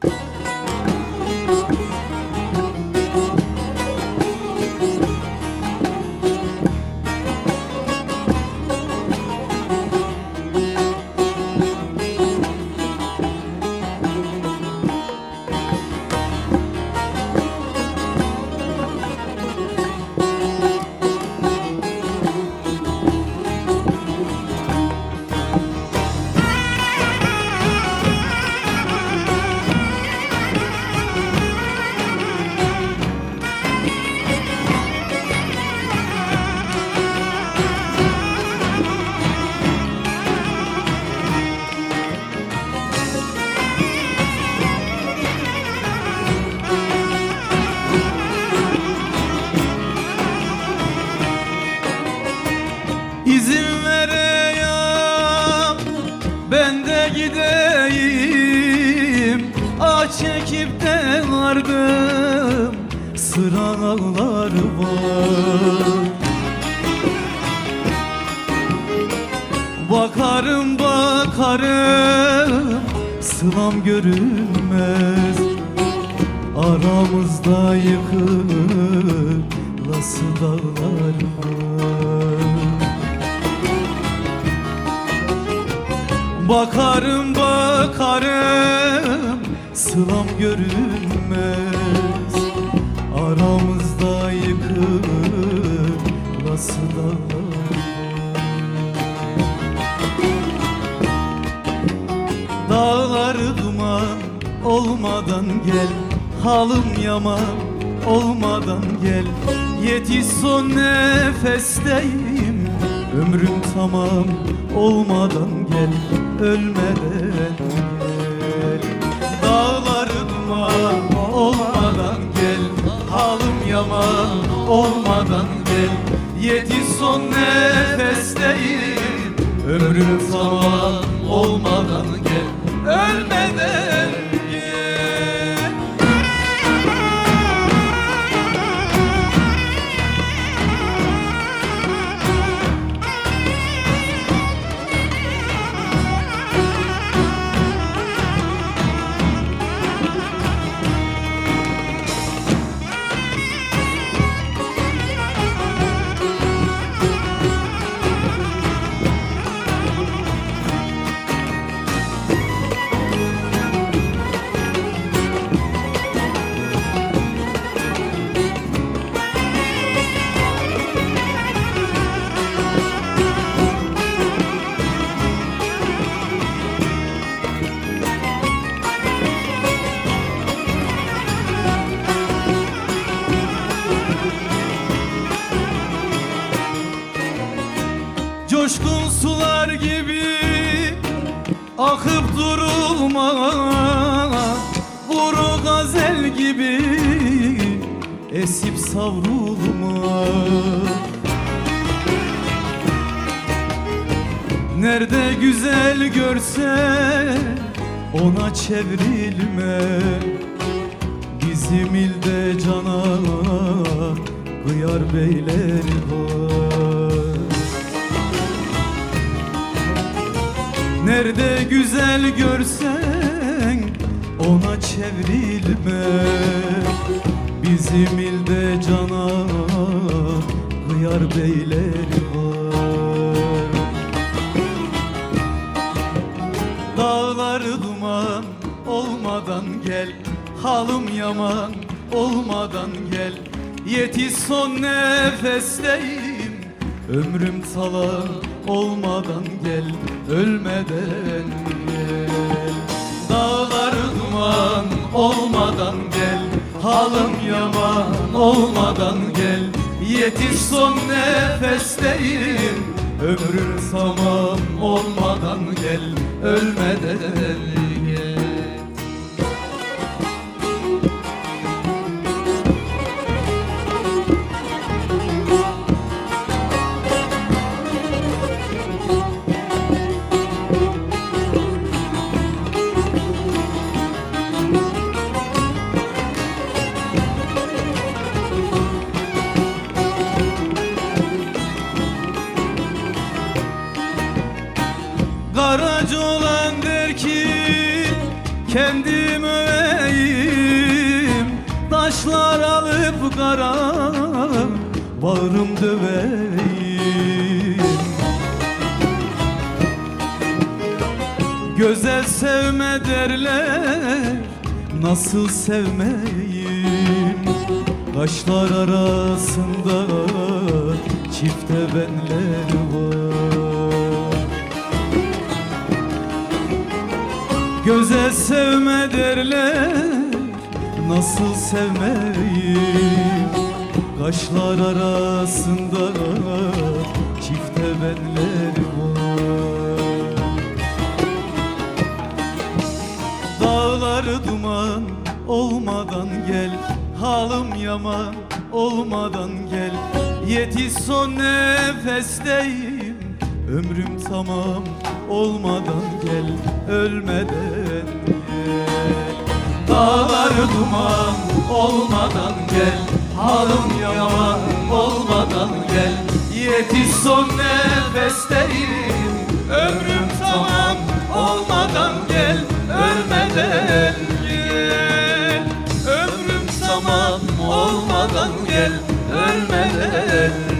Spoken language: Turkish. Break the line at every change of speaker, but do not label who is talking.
you çekip de vardım sıralar var. Bakarım bakarım sılam görünmez. Aramızda yıkılası dağlar var. Bakarım bakarım sılam görünmez Aramızda yıkılası dağlar Dağları duman olmadan gel Halım yaman olmadan gel. Yetiş son nefesteyim Ömrüm tamam olmadan gel. Ölmeden gel duman olmadan gel Halım yaman olmadan gel. Yetiş son nefesteyim Ömrüm tamam olmadan gel. Ölmeden Coşkun sular gibi akıp durulma. Vuru gazel gibi esip savrulma. Nerede güzel görsen ona çevrilme. Bizim ilde cana kıyar beyler var Nerede güzel görsen ona çevrilme. Bizim ilde cana kıyar beyler var. Dağları duman olmadan gel Halım yaman olmadan gel. Yetiş son nefesteyim Ömrüm talan olmadan gel Ölmeden gel. Dağları duman olmadan gel Halım yaman olmadan gel. Yetiş son nefesteyim Ömrüm tamam olmadan gel Ölmeden gel Karaca olan der ki kendim öveyim. Taşlar alıp kara Bağrım döveyim. Güzel sevme derler Nasıl sevmeyim? Kaşlar arasında Çifte benler var Güzel sevme derler Nasıl sevmeyim Kaşlar arasında Çifte benler var. Dağlar duman olmadan gel Halım yaman olmadan gel. Yetiş son nefesteyim Ömrüm tamam olmadan gel Ölmeden gel. Dağlar duman olmadan gel Halım yaman olmadan gel. Yetiş son nefesteyim Ömrüm tamam olmadan gel Ölmeden gel. Ömrüm tamam olmadan gel Ölmeden gel